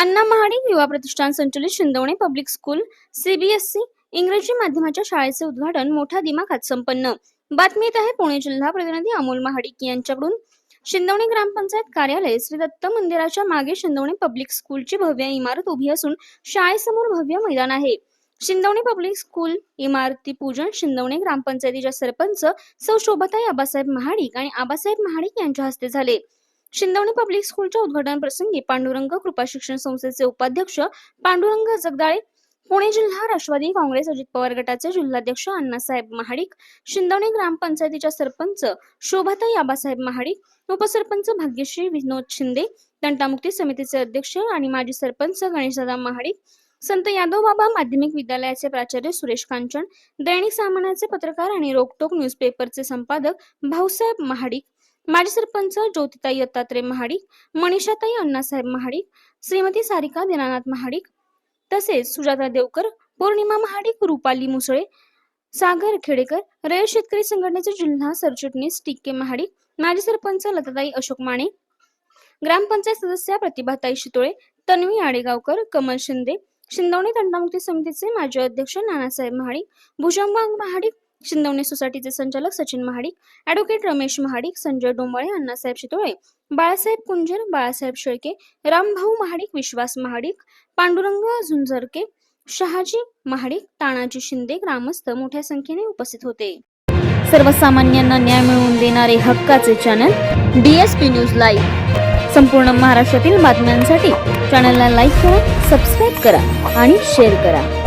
अण्णा महाडिक युवा प्रतिष्ठान संचलित शिंदवणे पब्लिक स्कूल सीबीएसई इंग्रजी माध्यमाच्या शाळेचे उद्घाटन मोठ्या दिमाखात संपन्न बातमी येत आहे पुणे जिल्हा प्रतिनिधी अमोल महाडिक यांच्याकडून. शिंदवणे ग्रामपंचायत कार्यालय श्री दत्त मंदिराच्या मागे शिंदवणे पब्लिक स्कूलची भव्य इमारत उभी असून शाळेसमोर भव्य मैदान आहे. शिंदवणे पब्लिक स्कूल इमारती पूजन शिंदवणे ग्रामपंचायतीच्या सरपंच सौ शोभताई आबासाहेब महाडिक आणि आबासाहेब महाडिक यांच्या हस्ते झाले. शिंदवणी पब्लिक स्कूलच्या उद्घाटन प्रसंगी पांडुरंग कृपा शिक्षण संस्थेचे उपाध्यक्ष पांडुरंग जगदाळे पुणे जिल्हा राष्ट्रवादी काँग्रेस अजित पवार गटाचे जिल्हाध्यक्ष अण्णासाहेब महाडिक शिंदवणी ग्रामपंचायतीच्या सरपंच शोभाताई आबासाहेब महाडिक उपसरपंच भाग्यश्री विनोद शिंदे तंटामुक्ती समितीचे अध्यक्ष आणि माजी सरपंच गणेशदादा महाडिक संत यादव बाबा माध्यमिक विद्यालयाचे प्राचार्य सुरेश कांचन दैनिक सामानाचे पत्रकार आणि रोकटोक न्यूजपेपरचे संपादक भाऊसाहेब महाडिक माजी सरपंच ज्योतिताई दत्तात्रय महाडिक मनीषाताई अण्णासाहेब महाडिक श्रीमती सारिका दिनानाथ महाडिक तसेच सुजाता देवकर पौर्णिमा महाडिक रुपाली मुसळे सागर खेडेकर रयत शेतकरी संघटनेचे जिल्हा सरचिटणीस टिक्के महाडिक माजी सरपंच लताताई अशोक माने ग्रामपंचायत सदस्या प्रतिभाताई शितोळे तन्वी आडेगावकर कमल शिंदे शिंदवणी तंटामुक्ती समितीचे माजी अध्यक्ष नानासाहेब महाडिक भुजंग महाडिक शिंदवणे सोसायटीचे संचालक सचिन महाडिक ॲडव्होकेट रमेश महाडिक संजय डोंबळे अण्णासाहेब शितोळे बाळासाहेब कुंजर बाळासाहेब शेळके रामभाऊ महाडिक विश्वास महाडिक पांडुरंग झुंझरके शहाजी महाडिक तानाजी शिंदे ग्रामस्थ मोठ्या संख्येने उपस्थित होते. सर्वसामान्यांना न्याय मिळवून देणारे हक्काचे चॅनल डीएसपी न्यूज लाईव्ह संपूर्ण महाराष्ट्रातील बातम्यांसाठी चॅनलला लाईक करा सबस्क्राईब करा आणि शेअर करा.